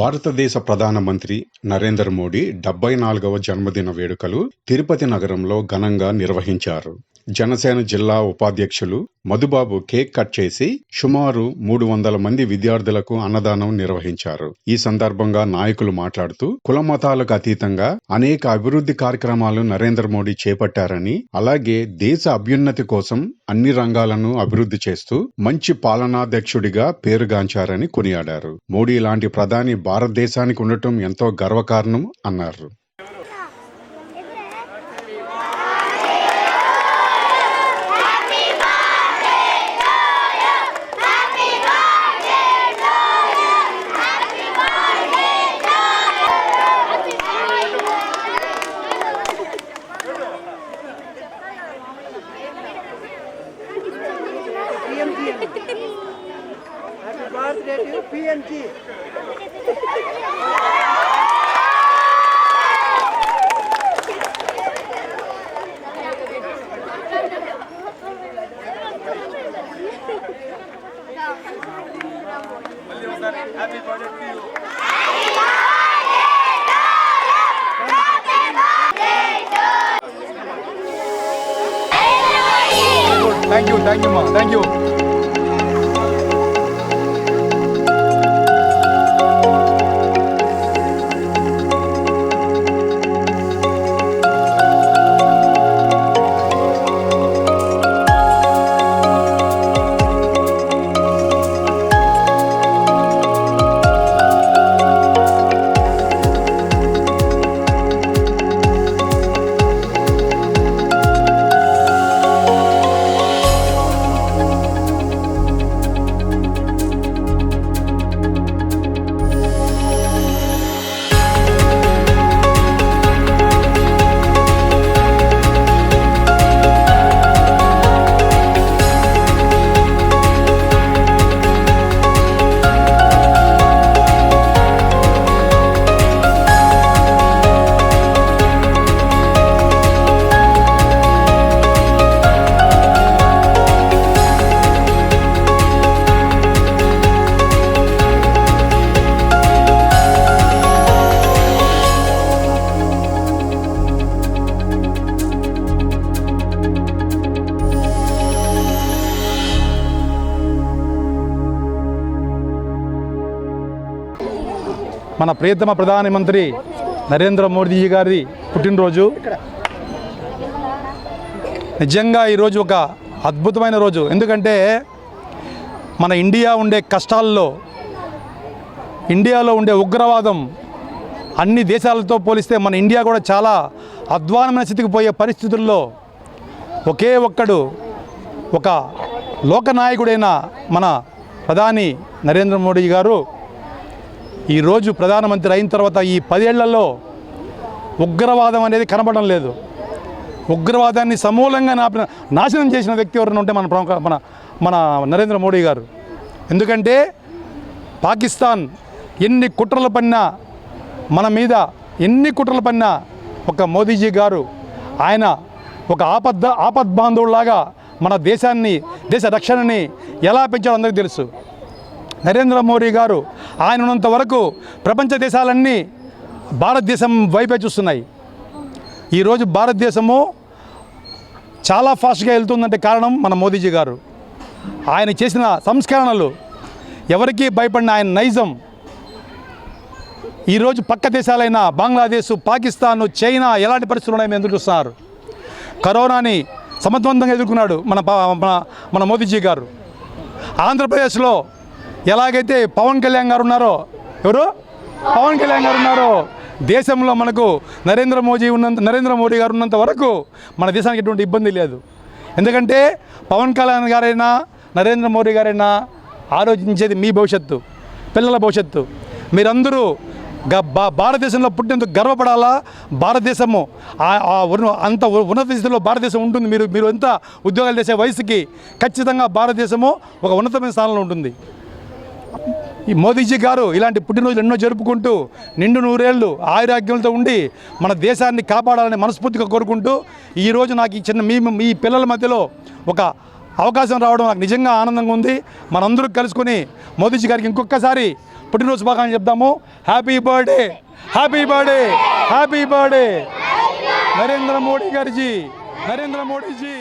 భారతదేశ ప్రధానమంత్రి నరేంద్ర మోడీ డెబ్బై నాలుగవ జన్మదిన వేడుకలు తిరుపతి నగరంలో ఘనంగా నిర్వహించారు. జనసేన జిల్లా ఉపాధ్యక్షులు మధుబాబు కేక్ కట్ చేసి సుమారు మూడు వందల మంది విద్యార్థులకు అన్నదానం నిర్వహించారు. ఈ సందర్భంగా నాయకులు మాట్లాడుతూ కుల మతాలకు అతీతంగా అనేక అభివృద్ధి కార్యక్రమాలు నరేంద్ర మోడీ చేపట్టారని అలాగే దేశ అభ్యున్నతి కోసం అన్ని రంగాలను అభివృద్ధి చేస్తూ మంచి పాలనాధ్యక్షుడిగా పేరుగాంచారని కొనియాడారు. మోడీ లాంటి ప్రధాని భారతదేశానికి ఉండటం ఎంతో గర్వకారణం అన్నారు. यांची Thank you, thank you, mom. Thank you. మన ప్రియతమ ప్రధానమంత్రి నరేంద్ర మోడీ గారి పుట్టినరోజు. నిజంగా ఈరోజు ఒక అద్భుతమైన రోజు. ఎందుకంటే మన ఇండియా ఉండే కష్టాల్లో ఇండియాలో ఉండే ఉగ్రవాదం అన్ని దేశాలతో పోలిస్తే మన ఇండియా కూడా చాలా అధ్వానమైన స్థితికి పోయే పరిస్థితుల్లో ఒకే ఒక్కడు ఒక లోకనాయకుడైన మన ప్రధాని నరేంద్ర మోడీ గారు ఈరోజు ప్రధానమంత్రి అయిన తర్వాత ఈ పదేళ్ళలో ఉగ్రవాదం అనేది కనబడడం లేదు. ఉగ్రవాదాన్ని సమూలంగా నాపిన నాశనం చేసిన వ్యక్తి ఎవరైనా ఉంటే మన ప్రముఖ మన మన నరేంద్ర మోడీ గారు. ఎందుకంటే పాకిస్తాన్ ఎన్ని కుట్రలు పన్నా మన మీద ఎన్ని కుట్రలు పన్నా ఒక మోదీజీ గారు ఆయన ఒక ఆపద్ ఆపద్బాంధవులాగా మన దేశాన్ని దేశ రక్షణని ఎలా పెంచాలో అందరికీ తెలుసు. నరేంద్ర మోడీ గారు ఆయన ఉన్నంత వరకు ప్రపంచ దేశాలన్నీ భారతదేశం వైపే చూస్తున్నాయి. ఈరోజు భారతదేశము చాలా ఫాస్ట్గా వెళ్తుందంటే కారణం మన మోదీజీ గారు. ఆయన చేసిన సంస్కరణలు ఎవరికీ భయపడిన ఆయన నైజం. ఈరోజు పక్క దేశాలైన బంగ్లాదేశ్ పాకిస్తాన్ చైనా ఎలాంటి పరిస్థితులు ఉన్నాయో ఎదురు చూస్తున్నారు. కరోనాని సమర్థవంతంగా ఎదుర్కొన్నాడు మన మన మన మోదీజీ గారు. ఆంధ్రప్రదేశ్లో ఎలాగైతే పవన్ కళ్యాణ్ గారు ఉన్నారో ఎవరు? పవన్ కళ్యాణ్ గారు ఉన్నారో దేశంలో మనకు నరేంద్ర మోదీ ఉన్నంత నరేంద్ర మోడీ గారు ఉన్నంత వరకు మన దేశానికి ఎటువంటి ఇబ్బంది లేదు. ఎందుకంటే పవన్ కళ్యాణ్ గారైనా నరేంద్ర మోడీ గారైనా ఆలోచించేది మీ భవిష్యత్తు పిల్లల భవిష్యత్తు. మీరందరూ గ- భారతదేశంలో పుట్టినందుకు గర్వపడాలా? భారతదేశము ఆ- ఆ అంత ఉన్నత స్థితిలో భారతదేశం ఉంటుంది. మీరు మీరు ఎంత ఉద్యోగాలు చేసే వయసుకి ఖచ్చితంగా భారతదేశము ఒక ఉన్నతమైన స్థానంలో ఉంటుంది. ఈ మోదీజీ గారు ఇలాంటి పుట్టినరోజులు ఎన్నో జరుపుకుంటూ నిండు నూరేళ్ళు ఆయురాగ్యంతో ఉండి మన దేశాన్ని కాపాడాలని మనస్ఫూర్తిగా కోరుకుంటూ ఈరోజు నాకు ఈ చిన్న మీ మీ పిల్లల మధ్యలో ఒక అవకాశం రావడం నాకు నిజంగా ఆనందంగా ఉంది. మనందరూ కలుసుకొని మోదీజీ గారికి ఇంకొకసారి పుట్టినరోజు భాగాన్ని చెప్దాము. Happy birthday happy birthday happy birthday Narendra Modi గారిజీ Narendra Modiji.